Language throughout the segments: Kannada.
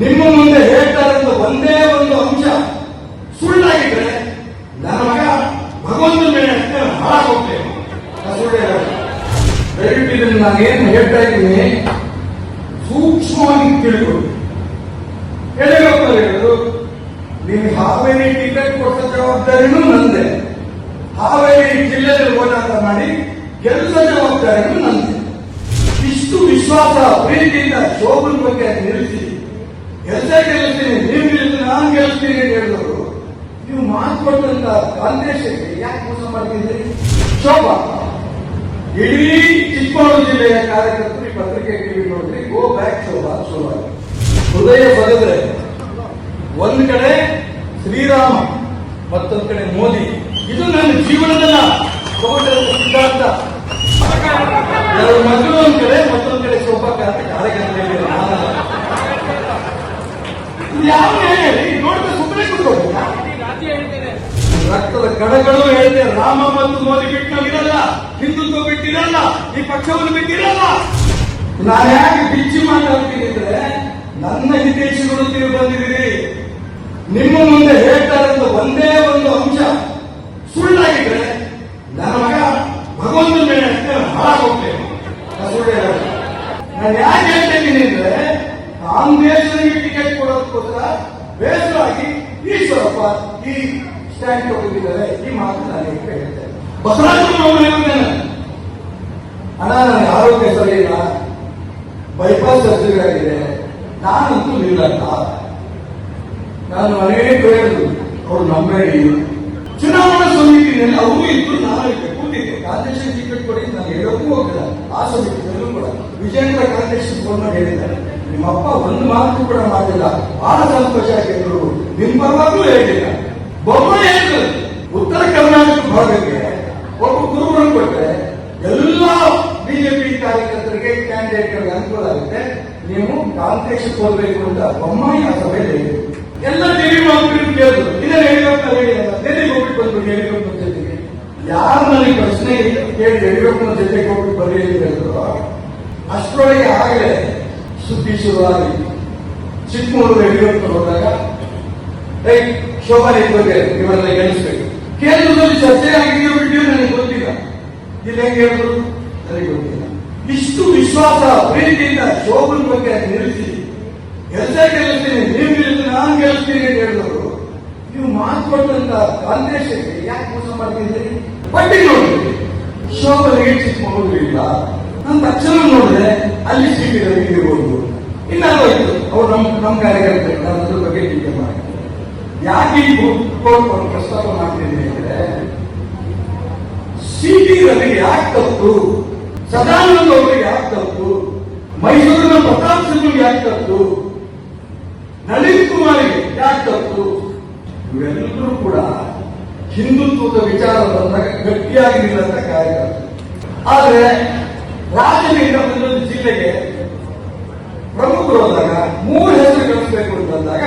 ನಿಮ್ಮ ಮುಂದೆ ಹೇಳ್ತಾ ಇರೋದು ಒಂದೇ ಒಂದು ಅಂಶ. ಸುಳ್ಳಾಗಿದ್ರೆ ನನ್ನ ಮಗ ಭಗವಂತನ ಮೇಲೆ ಹಾಳಾಗಿ ಹೋಗ್ತೇನೆ ನಾನು ಏನು. ದಯವಿಟ್ಟು ಹೇಳ್ತಾ ಇದ್ದೀನಿ? ಸೂಕ್ಷ್ಮವಾಗಿ ತಿಳ್ಕೊಳ್ಳಿ. ಹೇಳಿದ್ರು ನೀವು ಹಾವೇರಿ ಟಿಕೆಟ್ ಕೊಟ್ಟ ಜವಾಬ್ದಾರಿನೂ ನಂದೆ. ಹಾವೇರಿ ಜಿಲ್ಲೆಯಲ್ಲಿ ಹೋರಾಟ ಮಾಡಿ ಗೆಲ್ಲ ಜವಾಬ್ದಾರಿನೂ ನಂದೆ. ಇಷ್ಟು ವಿಶ್ವಾಸ, ಪ್ರೀತಿಯಿಂದ ಶೋಭನ ಬಗ್ಗೆ ನಿಲ್ಲಿಸಿ. ಗೆಲ್ಸೇ ಗೆಲ್ತೀನಿ ನೀವು ಗೆಲ್ತೀನಿ ನಾನು ಗೆಲ್ತೀನಿ ಅಂತ ಹೇಳಿದವರು. ನೀವು ಮಾತು ಕೊಟ್ಟಂತ ಕಾಂಗ್ರೆಸ್ಗೆ ಯಾಕೆ ಮೋಸ ಮಾಡ್ತಿದ್ದೀರಿ ಶೋಭಾ, ಇಡೀ ಚಿಕ್ಕಮಗಳೂರು ಜಿಲ್ಲೆಯ ಕಾರ್ಯಕರ್ತರು ಈ ಪತ್ರಿಕೆ ಟಿವಿ ನೋಡ್ರಿ ಗೋ ಬ್ಯಾಕ್ ಶೋಭಾ ಶೋಭಾ. ಹೃದಯ ಬರೆದ್ರೆ, ಒಂದ್ ಕಡೆ ಶ್ರೀರಾಮ, ಮತ್ತೊಂದ್ ಕಡೆ ಮೋದಿ. ಇದು ನನ್ನ ಜೀವನದಲ್ಲ. ಸಿದ್ಧಾಂತ ಎರಡು ಮಕ್ಕಳು ಒಂದ್ ಕಡೆ ಮತ್ತೊಂದ್ ಕಡೆ ಶೋಭಾ ಕಾರ್ತಿಕ್ ಕಾರ್ಯಕರ್ತರಿಗೆ ನಾನಲ್ಲ. ಇದು ರಕ್ತದ ಕಣಗಳು ಹೇಳಿದೆ, ರಾಮ ಮತ್ತು ಮೋದಿ ಬಿಟ್ಟು ನಾವಿರಲ್ಲ ಹಿಂದುತ್ವ ಬಿಟ್ಟಿರಲ್ಲ, ಈ ಪಕ್ಷವನ್ನು ಬಿಟ್ಟಿರಲ್ಲ. ನಾನು ಯಾಕೆ ಬಿಚ್ಚಿ ಮಾತಾಡ್ತೀನಿ ನನ್ನ ಹಿತೇಶಿಗಳು ನೀವು ಬಂದಿದ್ದೀರಿ. ನಿಮ್ಮ ಮುಂದೆ ಹೇಳ್ತಾರೆ ಇರೋದು ಒಂದೇ ಒಂದು ಅಂಶ. ಸುಳ್ಳಾಗಿದ್ರೆ ನನ್ನ ಮಗ ಭಗವಂತ ಮೇಲೆ ಹಾಳಾಗೋಗ್ತೇನೆ. ನಾನು ಯಾಕೆ ಹೇಳ್ತೇನೆ ಅಂದ್ರೆ ಕಾಂಗ್ರೆಸ್ನಿಗೆ ಟಿಕೆಟ್ ಕೊಡೋದಕ್ಕೋಸ್ಕರ ಬೇಸರವಾಗಿ ಈಶ್ವರಪ್ಪ ಈ ಸ್ಟ್ಯಾಂಡ್ ತಗೊಂಡಿದ್ದಾರೆ. ಈ ಮಾತು ನಾನು ಹೇಳ್ತೇನೆ? ಬಸವರಾಜ ಹೇಳಿದ್ದೇನೆ ಅಣ್ಣ ನನಗೆ ಆರೋಗ್ಯ ಸರಿ ಇಲ್ಲ. ಬೈಪಾಸ್ ಸರ್ಜರಿ ಆಗಿದೆ. ನಾನಂತೂ ನಿಲ್ಲಲ್ಲ. ನಾನು ಅನೇಕ ಹೇಳಿದ್ರು ಅವ್ರು ನಂಬೇಡಿ ಚುನಾವಣಾ ಸಮಿತಿಯಲ್ಲಿ ಅವರು ಇದ್ದು ನಾನು ಕೂತಿದ್ದೆ. ಕಾಂಗ್ರೆಸ್ ಟಿಕೆಟ್ ಕೊಡಿ, ನಾನು ಹೇಳೋಕ್ಕೂ ಹೋಗಿಲ್ಲ. ಆ ಸಮಿತಿಯಲ್ಲೂ ಕೂಡ. ವಿಜೇಂದ್ರ ಕಾಂಗ್ರೆಸ್ ಫೋನ್ ಮಾಡಿ ಹೇಳಿದ್ದಾರೆ. ನಿಮ್ಮಪ್ಪ ಒಂದು ಮಾತು ಕೂಡ ಮಾಡಿಲ್ಲ. ಬಹಳ ಸಂತೋಷ ಆಗಿದ್ರು ನಿಮ್ಮ ಪರವಾಗ್ಲೂ ಹೇಳಿಲ್ಲ. ಬೊಮ್ಮಾಯಿ ಹೇಳಿದ್ರು. ಉತ್ತರ ಕರ್ನಾಟಕ ಭಾಗಕ್ಕೆ ಒಬ್ಬ ಗುರುಗಳನ್ನು ಕೊಟ್ಟರೆ ಎಲ್ಲ ಬಿಜೆಪಿ ಕಾರ್ಯಕರ್ತರಿಗೆ ಕ್ಯಾಂಡಿಡೇಟ್ಗಳಿಗೆ ಅನುಕೂಲ ಆಗುತ್ತೆ. ನೀವು ಕಾಂಗ್ರೆಸ್ ಹೋಗ್ಬೇಕು ಅಂತ ಬೊಮ್ಮಾಯಿ ಆ ಸಭೆಯಲ್ಲಿ. ಎಲ್ಲ ಟಿವಿ ಮಾತುಗಳು ಕೇಳಿದ್ರು. ಇದನ್ನ ಯಡಿಯೂರಪ್ಪ ಹೇಳಿಲ್ಲ. ಡೆಲ್ಲಿಗೆ ಹೋಗ್ಬಿಟ್ಟು ಬಂದ್ಬಿಟ್ಟು ಯಡಿಯೂರಪ್ಪನ ಜೊತೆಗೆ ಯಾರು ನನಗೆ ಪ್ರಶ್ನೆ ಕೇಳಿ ಯಡಿಯೂರಪ್ಪನ ಜೊತೆಗೆ ಹೋಗ್ಬಿಟ್ಟು ಅಂತ ಹೇಳಿದ್ರು ಅಷ್ಟರೊಳಗೆ ಆಗಲೇ ಸುದ್ದಿ ಶುರುವಾಗಿ ಚಿಕ್ಕಮಗಳೂರು ಯಡಿಯೂರಪ್ಪ ಹೋದಾಗ ಏ ಶೋಭಾ ಬಗ್ಗೆ ಇವರನ್ನ ಗೆಲ್ಲಿಸ್ಬೇಕು. ಕೇಂದ್ರದಲ್ಲಿ ಚರ್ಚೆ ಆಗಿದೆಯೋ ಬಿಟ್ಟಿಯೋ ನನಗೆ ಗೊತ್ತಿಲ್ಲ. ಇಲ್ಲಿ ಹೆಂಗೆ ಹೇಳಿದ್ರು ನನಗೆ ಗೊತ್ತಿಲ್ಲ. ಇಷ್ಟು ವಿಶ್ವಾಸ, ಪ್ರೀತಿಯಿಂದ ಶೋಭನ ಬಗ್ಗೆ ನಿಲ್ಲಿಸಿ ಗೆಲ್ಸೇ ಗೆಲ್ಲಿಸ್ತೀನಿ, ನೀವು ಗೆಲ್ಲಿಸ್ತೀನಿ, ನಾನು ಗೆಲ್ಲಿಸ್ತೀನಿ ಅಂತ ಹೇಳಿದವರು, ನೀವು ಮಾತು ಕೊಟ್ಟಂತ ಕಾಂಗ್ರೆಸ್ಗೆ ಯಾಕೆ ಮೋಸ ಮಾಡ್ತಿದ್ದೀರಿ? ಬಡ್ಡಿ ನೋಡಿ ಶೋಭನಿಗೆ ಚಿಕ್ಕಮಗಳೂರು ಇಲ್ಲ ನಾನು ತಕ್ಷಣ ನೋಡಿದ್ರೆ ಅಲ್ಲಿ ಸೀಟಿನಲ್ಲಿ ಇರ್ಬೋದು ಇತ್ತು ಅವ್ರು ನಮ್ ನಮ್ಮ ಕಾರ್ಯಕರ್ತರು ಅದ್ರ ಬಗ್ಗೆ ಟೀಕೆ ಮಾಡಿದ್ರು ಯಾಕೆ ಈ ಕೋರ್ಟ್ ಪ್ರಸ್ತಾಪ ಮಾಡ್ತಿದ್ದೀನಿ ಅಂದ್ರೆ, ಸಿಟಿ ರವಿ ಯಾಕೆ ತಪ್ಪು? ಸದಾನಂದ ಅವರಿಗೆ ಯಾಕೆ ತಪ್ಪು? ಮೈಸೂರಿನ ಪ್ರತಾಪ್ ಸಿಂಗ್ ಯಾಕೆ ತಪ್ಪು? ನಳಿನ್ ಕುಮಾರ್ಗೆ ಯಾಕೆ ತಪ್ಪು? ಇವೆಲ್ಲರೂ ಕೂಡ ಹಿಂದುತ್ವದ ವಿಚಾರ ಬಂದಾಗ ಗಟ್ಟಿಯಾಗಿ ನಿಲ್ಲಂತ ಕಾರ್ಯಕರ್ತರು. ಆದ್ರೆ ರಾಜನಿಂದ ಒಂದೊಂದು ಜಿಲ್ಲೆಗೆ ಪ್ರಮುಖರು ಹೋದಾಗ ಮೂರು ಹೆಸರು ಕಳಿಸಬೇಕು ಅಂತಂದಾಗ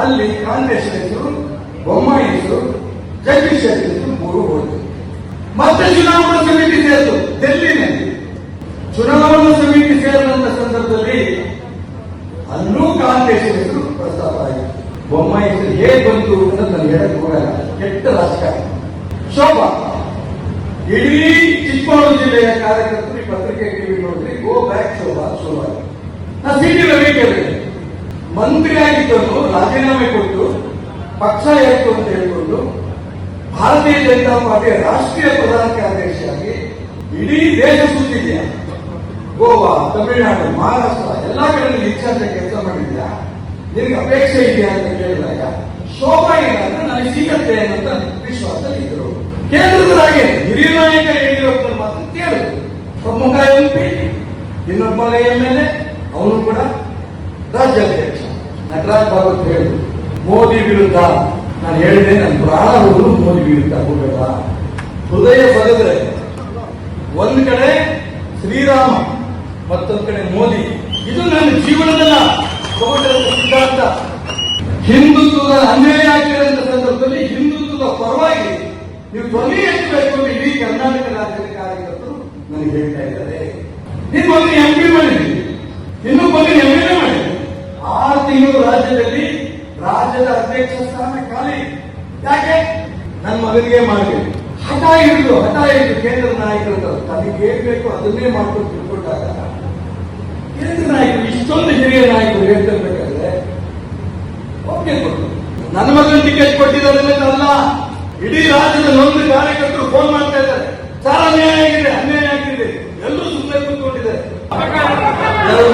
ಅಲ್ಲಿ ಕಾಂಗ್ರೆಸ್ ಹೆಸರು, ಬೊಮ್ಮಾಯಿ ಜಗದೀಶ್ ಹೆಸರು ಮೂರು ಹೋಯ್ತು ಮತ್ತೆ ಚುನಾವಣಾ ಸಮಿತಿ ಸೇರಿತು ಡೆಲ್ಲಿನಲ್ಲಿ ಚುನಾವಣಾ ಸಮಿತಿ ಸೇರಿದಂತ ಸಂದರ್ಭದಲ್ಲಿ ಅಲ್ಲೂ ಕಾಂಗ್ರೆಸ್ ಹೆಸರು ಪ್ರಸ್ತಾಪ ಆಯಿತು. ಬೊಮ್ಮಾಯಿ ಹೆಸರು ಹೇಗೆ ಬಂತು ಅಂತ ನನಗೆ ಹೇಳಕ್ ಹೋಗಲ್ಲ. ಕೆಟ್ಟ ರಾಜಕಾರಣ. ಶೋಭಾ. ಇಡೀ ಚಿಕ್ಕಮಗಳೂರು ಜಿಲ್ಲೆಯ ಕಾರ್ಯಕರ್ತರು ಈ ಪತ್ರಿಕೆ ಟಿವಿ ನೋಡ್ರಿ ಗೋ ಬ್ಯಾಕ್ ಶೋಭಾ. ಶೋಭಾ ನಾ ಸಿಟಿ ರವಿ ಕೇಳಿದೆ ಮಂತ್ರಿ ಆಗಿದ್ದನ್ನು ರಾಜೀನಾಮೆ ಕೊಟ್ಟು, ಪಕ್ಷ ಏರ್ತು ಅಂತ ಹೇಳಿಕೊಂಡು, ಭಾರತೀಯ ಜನತಾ ಪಾರ್ಟಿಯ ರಾಷ್ಟ್ರೀಯ ಪ್ರಧಾನ ಕಾರ್ಯದರ್ಶಿಯಾಗಿ ಇಡೀ ದೇಶ ಸುತ್ತಿದೆಯಾ? ಗೋವಾ, ತಮಿಳುನಾಡು, ಮಹಾರಾಷ್ಟ್ರ, ಎಲ್ಲಾ ಕಡೆ ಇಚ್ಛಾಂತ ಕೆಲಸ ಮಾಡಿದ್ಯಾ? ನಿನಗೆ ಅಪೇಕ್ಷೆ ಇದೆಯಾ ಅಂತ ಕೇಳಿದಾಗ, ಶೋಭಾ ಏನಾದ್ರೆ ನನಗೆ ಸಿಗತ್ತೆ ಅಂತ ವಿಶ್ವಾಸದಲ್ಲಿ ಇದ್ರು. ಕೇಂದ್ರದರಾಗೆ ಹಿರಿಯ ನಾಯಕ ಯಡಿಯೂರಪ್ಪನ ಮಾತು ಕೇಳಿದ್ರು ಪ್ರಮುಖ ಎಂ ಪಿ, ಇನ್ನೊಬ್ಬ ಎಂ ಎಲ್ ಎ, ಅವನು ಕೂಡ ರಾಜ್ಯಾಧ್ಯಕ್ಷ. ನಟರಾಜ್ ಭಾಗವತ್ ಹೇಳಿದ್ರು ಮೋದಿ ವಿರುದ್ಧ ನಾನು ಹೇಳಿದೆ, ನನ್ನ ಪ್ರಾಣ ಮೋದಿ ವಿರುದ್ಧ ಹೋಗಲ್ಲ ಹೃದಯ ಬರೆದ್ರೆ ಒಂದ್ ಕಡೆ ಶ್ರೀರಾಮ, ಮತ್ತೊಂದ್ ಕಡೆ ಮೋದಿ. ಇದು ನನ್ನ ಜೀವನದಲ್ಲ. ಸಿದ್ಧಾಂತ. ಹಿಂದುತ್ವದ ಹಿಂದುತ್ವದ ಪರವಾಗಿ ನೀವು ಧ್ವನಿ ಎತ್ತಬೇಕು ಅಂತ ಇಡೀ ಕರ್ನಾಟಕ ರಾಜ್ಯದ ಕಾರ್ಯಕರ್ತರು ನನಗೆ ಹೇಳ್ತಾ ಇದ್ದಾರೆ. ನೀವು ಒಂದು ಎಂ ಪಿ ಮಾಡಿದ್ರಿ. ಇನ್ನೂ ಬಂದು ಎಂ ಎಲ್ ಎ ಮಾಡಿದ್ರಿ. ಆರು ತಿಂಗಳು ರಾಜ್ಯದಲ್ಲಿ ರಾಜ್ಯದ ಅಧ್ಯಕ್ಷ ಸ್ಥಾನ ಖಾಲಿ. ಯಾಕೆ? ನನ್ನ ಮಗನಿಗೆ ಮಾಡಿ ಹಠ ಹಿಡಿದು ಹಠ ಹಿಡಿದು ಕೇಂದ್ರ ನಾಯಕರು ತನಗೆ ಏನ್ ಬೇಕು ಅದನ್ನೇ ಮಾಡ್ಕೊಂಡು ತಿಳ್ಕೊಂಡಾಗ ಕೇಂದ್ರ ನಾಯಕರು, ಇಷ್ಟೊಂದು ಹಿರಿಯ ನಾಯಕರು ಹೇಳ್ತಿರ್ಬೇಕಾದ್ರೆ ಓಕೆ ಕೊಟ್ಟು ನನ್ನ ಮಗನ ಟಿಕೆಟ್ ಕೊಟ್ಟಿದ್ದಾರೆ ಅಲ್ಲ ಇಡೀ ರಾಜ್ಯದ ನೊಂದು ಕಾರ್ಯಕರ್ತರು ಫೋನ್ ಮಾಡ್ತಾ ಇದ್ದಾರೆ. ಸರ್ ಅನ್ಯಾಯ ಆಗಿದೆ ಅನ್ಯಾಯ ಆಗಿದೆ. ಎಲ್ಲರೂ ಸುಮ್ಮನೆ ಕೂತ್ಕೊಂಡಿದ್ದಾರೆ.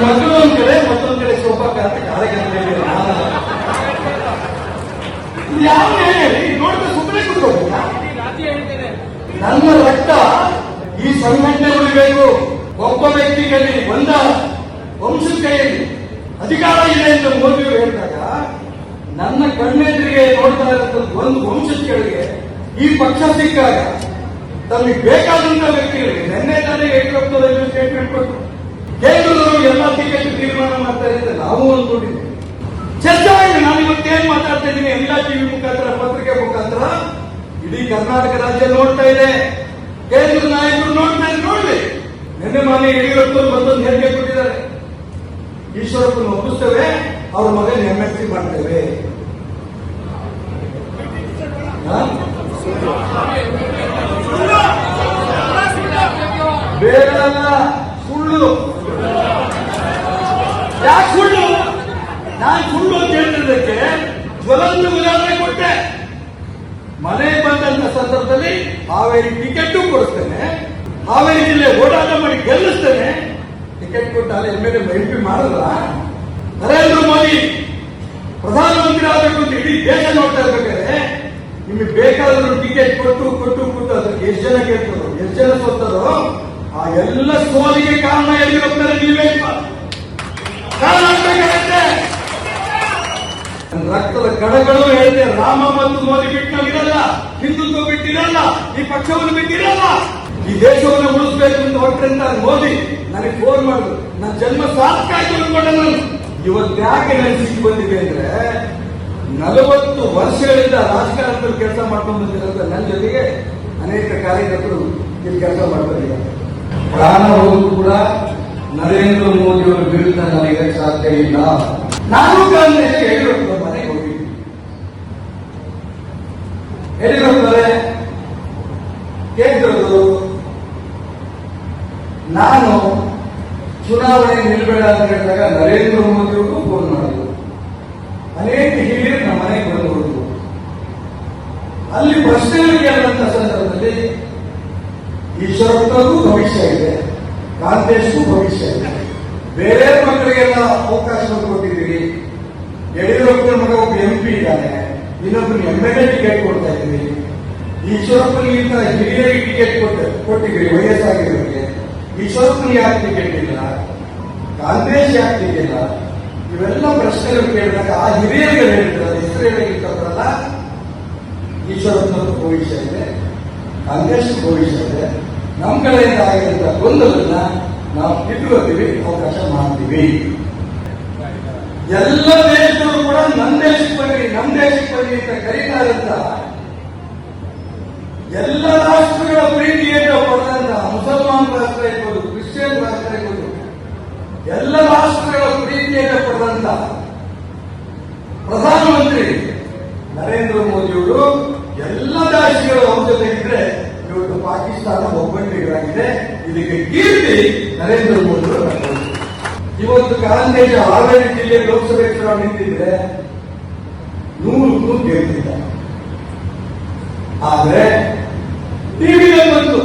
ಮಕ್ಕಳು ಒಂದ್ ಕಡೆ, ಮತ್ತೊಂದ್ ಕಡೆ ಸೋಫಾ ಕಾರ್ಯ ಕಾರ್ಯಕರ್ತರು ಯಾವ ನೋಡಿದ್ರೆ ಸುಮ್ಮನೆ ಕೂತ್ಕೋಬೇಕಾ ನನ್ನ ರಕ್ತ ಈ ಸಂಘಟನೆ ಉಳಿಬೇಕು ಒಬ್ಬ ವ್ಯಕ್ತಿಗಳಲ್ಲಿ ಒಂದ ವಂಶದ ಕೈಯಲ್ಲಿ ಅಧಿಕಾರ ಇದೆ ಅಂತ ಮೋದಿ ಹೇಳಿದಾಗ ನನ್ನ ಕಣ್ಣೆದುರಿಗೆ ನೋಡ್ತಾ ಇರುವಂತ ಒಂದು ವಂಶದ ಕೆಳಗೆ ಈ ಪಕ್ಷ ಸಿಕ್ಕಾಗ ತಮಗೆ ಬೇಕಾದಂತ ವ್ಯಕ್ತಿಗಳಿಗೆ, ನಿನ್ನೆ ತಾನೇ ಯಡಿಯೂರಪ್ಪನವರು ಸ್ಟೇಟ್ಮೆಂಟ್ ಕೊಟ್ಟು ಕೇಂದ್ರದವರು ಎಲ್ಲ ಟಿಕೆಟ್ ತೀರ್ಮಾನ ಮಾಡ್ತಾ ಇದ್ದಾರೆ, ನಾವು ಅಂದ್ಕೊಂಡಿದ್ದೀವಿ ಚರ್ಚೆ ನಾನು ಇವತ್ತೇನ್ ಮಾತಾಡ್ತಾ ಇದ್ದೀನಿ, ಎಲ್ಲ ಟಿವಿ ಮುಖಾಂತರ, ಪತ್ರಿಕೆ ಮುಖಾಂತರ, ಇಡೀ ಕರ್ನಾಟಕ ರಾಜ್ಯ ನೋಡ್ತಾ ಇದೆ. ಕೇಂದ್ರ ನಾಯಕರು ನೋಡ್ತಾ ಇದ್ದಾರೆ, ನೋಡ್ಲಿ. ನಿನ್ನೆ ಮಾನ್ಯ ಯಡಿಯೂರಪ್ಪರು ಮತ್ತೊಂದು ಹೇಳಿಕೆ ಕೊಟ್ಟಿದ್ದಾರೆ. ಈಶ್ವರಪ್ಪನ ಒಪ್ಪಿಸ್ತೇವೆ, ಅವ್ರ ಮಗನ ಎಂ ಎಸ್ ಸಿ ಮಾಡ್ತೇವೆ. ಬೇಡಲ್ಲ, ಸುಳ್ಳು. ಯಾಕೆ ಸುಳ್ಳು? ನಾನು ಸುಳ್ಳು ಅಂತ ಹೇಳಿದ್ದಕ್ಕೆ ಜ್ವಲಂತ ಉದಾಹರಣೆ ಕೊಟ್ಟೆ. ಮನೆ ಬಂದಂತ ಸಂದರ್ಭದಲ್ಲಿ ಹಾವೇರಿ ಟಿಕೆಟ್ ಕೊಡಿಸ್ತೇನೆ. ಹಾವೇರಿ ಜಿಲ್ಲೆ ಓಡಾಟ ಮಾಡಿ ಗೆಲ್ಲಿಸ್ತೇನೆ. ಟಿಕೆಟ್ ಕೊಟ್ಟು ಅಲ್ಲಿ ಎಂ ಎಲ್ ಎಂ ಪಿ ಮಾಡಲ್ಲ. ನರೇಂದ್ರ ಮೋದಿ ಪ್ರಧಾನಮಂತ್ರಿ ಆಗಬೇಕು ಅಂತ ಇಡೀ ದೇಶ ನೋಡ್ತಾ ಇರ್ಬೇಕಾದ್ರೆ ನಿಮಗೆ ಬೇಕಾದ್ರೂ ಟಿಕೆಟ್ ಕೊಟ್ಟು ಕೊಟ್ಟು ಕೊಟ್ಟು ಅದಕ್ಕೆ ಎಷ್ಟು ಜನ ಕೇಳ್ತಾರೋ, ಎಷ್ಟು ಜನ ಸೋತಾರೋ ಆ ಎಲ್ಲ ಸೋಲಿಗೆ ಕಾರಣ ಯಡಿಯೂರಪ್ಪನ ನೀವೇ? ರಕ್ತದ ಕಡಗಳು ಹೇಳಿದೆ ರಾಮ ಮತ್ತು ಮೋದಿ ಬಿಟ್ಟು ನಾವಿರಲ್ಲ ಹಿಂದುತ್ವ ಬಿಟ್ಟಿರಲ್ಲ ಈ ಪಕ್ಷವನ್ನು ಬಿಟ್ಟಿರಲ್ಲ ಈ ದೇಶವನ್ನು ಉಳಿಸಬೇಕು ಅಂತ ಹೊರಟ್ರಿಂದ ಮೋದಿ ನನಗೆ ಫೋನ್ ಮಾಡಿದ್ರು. ನನ್ನ ಜನ್ಮ ಸಾರ್ಥಕ ಆಯ್ತು ಅನ್ಕೊಂಡೆ ನಾನು. ಇವತ್ತು ಯಾಕೆ ನಾನು ಸಿಕ್ಕಿ ಬಂದಿದೆ ಅಂದ್ರೆ, ನಲವತ್ತು ವರ್ಷಗಳಿಂದ ರಾಜಕಾರಣದಲ್ಲಿ ಕೆಲಸ ಮಾಡ್ಕೊಂಡು ಬಂದಿರೋ ನನ್ನ ಜೊತೆಗೆ ಅನೇಕ ಕಾರ್ಯಕರ್ತರು ಇಲ್ಲಿ ಕೆಲಸ ಮಾಡ್ತಿದ್ದಾರೆ ಪ್ರಾಣ ಹೋದ್ರು ಕೂಡ ನರೇಂದ್ರ ಮೋದಿ ಅವರ ವಿರುದ್ಧ ನನಗೆ ಸಾಧ್ಯ ಇಲ್ಲ. ನಾನು ಕಾಂಗ್ರೆಸ್ ಮನೆಗೆ ಕೇಂದ್ರದವರು ನಾನು ಚುನಾವಣೆ ನಿಲ್ಬೇಡ ಅಂತ ಹೇಳಿದಾಗ ನರೇಂದ್ರ ಮೋದಿ ಫೋನ್ ಮಾಡಿದ್ರು. ಅನೇಕ ಹಿರಿಯರು ನಮ್ಮ ಮನೆಗೆ ಬಂದು ಅಲ್ಲಿ ಪ್ರಶ್ನೆ ಕೇಳಿದಂತ ಸಂದರ್ಭದಲ್ಲಿ ಈಶ್ವರಪ್ಪನಗೂ ಭವಿಷ್ಯ ಇದೆ. ಕಾಂತೇಶ್ಗೂ ಭವಿಷ್ಯ ಇದೆ. ಬೇರೆ ಮಕ್ಕಳಿಗೆಲ್ಲ ಅವಕಾಶವನ್ನು ಕೊಟ್ಟಿದ್ದೀರಿ ಯಡಿಯೂರಪ್ಪನ ಮಗ ಒಬ್ಬ ಎಂ ಪಿ ಇದ್ದಾನೆ. ಇನ್ನೊಬ್ಬರು ಎಂ ಎಲ್ ಎ ಟಿಕೆಟ್ ಕೊಡ್ತಾ ಇದ್ದೀರಿ. ಈಶ್ವರಪ್ಪನಿಗಿಂತ ಹಿರಿಯರಿಗೆ ಟಿಕೆಟ್ ಕೊಟ್ಟ ಕೊಟ್ಟಿದ್ದೀರಿ ವಯಸ್ಸಾಗಿರೋರಿಗೆ ಈಶ್ವರಪ್ಪನಿಗೆ ಯಾಕೆ ಟಿಕೆಟ್ ಇಲ್ಲ? ಕಾಂಗ್ರೆಸ್ ಯಾಕೆ ಟಿಕೆಟ್ ಇಲ್ಲ? ಇವೆಲ್ಲ ಪ್ರಶ್ನೆಗಳು ಕೇಳಿದಾಗ ಆ ಹಿರಿಯರಿಗೆ ಹೇಳಿದ್ರು. ಹೆಸರು ಹೇಳಿರ್ತಲ್ಲ ಈಶ್ವರಪ್ಪನ ಭವಿಷ್ಯ ಇದೆ. ಕಾಂಗ್ರೆಸ್ ಭವಿಷ್ಯ ಇದೆ. ನಮ್ಮ ಕಡೆಯಿಂದ ಆಗಿರುವಂತಹ ಗೊಂದಲನ್ನ ನಾವು ಇಟ್ಕೋತೀವಿ ಅವಕಾಶ ಮಾಡ್ತೀವಿ. ಎಲ್ಲ ದೇಶದವರು ಕೂಡ ನಮ್ಮ ದೇಶಕ್ಕೆ ಬನ್ನಿ ನಮ್ಮ ದೇಶಕ್ಕೆ ಬನ್ನಿ ಅಂತ ಕರೀತಾ ಎಲ್ಲ ರಾಷ್ಟ್ರಗಳ ಪ್ರೀತಿಯನ್ನು ಪಡೆದಂತ ಮುಸಲ್ಮಾನ್ ರಾಷ್ಟ್ರ ಇರ್ಬೋದು, ಕ್ರಿಶ್ಚಿಯನ್ ರಾಷ್ಟ್ರ ಇರ್ಬೋದು, ಎಲ್ಲ ರಾಷ್ಟ್ರಗಳ ಪ್ರೀತಿಯನ್ನು ಪಡೆದಂತ ಪ್ರಧಾನಮಂತ್ರಿ ನರೇಂದ್ರ ಮೋದಿಯವರು ಎಲ್ಲ ರಾಷ್ಟ್ರಗಳು ಅವ್ರ ಜೊತೆ ಇದ್ರೆ ಪಾಕಿಸ್ತಾನ ಒಗ್ಗಟ್ಟಿಗಳಾಗಿದೆ ಇದಕ್ಕೆ ಕೀರ್ತಿ ನರೇಂದ್ರ ಮೋದಿ ಇವತ್ತು ಕಾಂಗ್ರೆಸ್ ಹಾವೇರಿ ಜಿಲ್ಲೆ ಲೋಕಸಭೆ ಚುನಾವಣೆ ನಿಂತಿದ್ರೆ ನೂರು ಗೆಲ್ತಿದ್ದ ಆದ್ರೆ ಟಿವಿಗೆ ಬಂತು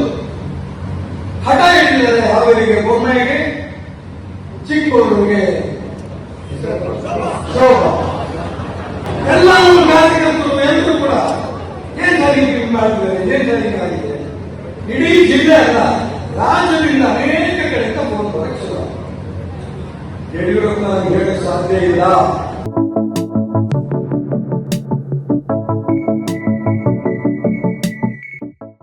ಹಠ ಹಿಡಿದಿದ್ದಾರೆ ಹಾವೇರಿಗೆ ಬೊಮ್ಮೆಗೆ ಚಿಕ್ಕಮಗಳೂರಿಗೆ ಎಲ್ಲ ಕಾರ್ಯಕರ್ತರು ಎಲ್ಲರೂ ಕೂಡ ಏನ್ ಸರಿ ಹಿಂಗ್ ಮಾಡಿದ್ದಾರೆ ಏನ್ ಸರಿ ಹಿಂಗಾಗಿದೆ ಇಡೀ ಜಿಲ್ಲೆ ಅಲ್ಲ ರಾಜ್ಯದಿಂದ ಅನೇಕ ಫೋನ್ ಬರಕ್ಕೆ ಶುರು ಯಡಿಯೂರಪ್ಪ ಯಡಿಯೂರಪ್ಪನವರಿಗೆ ಹೇಳಕ್ ಸಾಧ್ಯ ಇಲ್ಲ.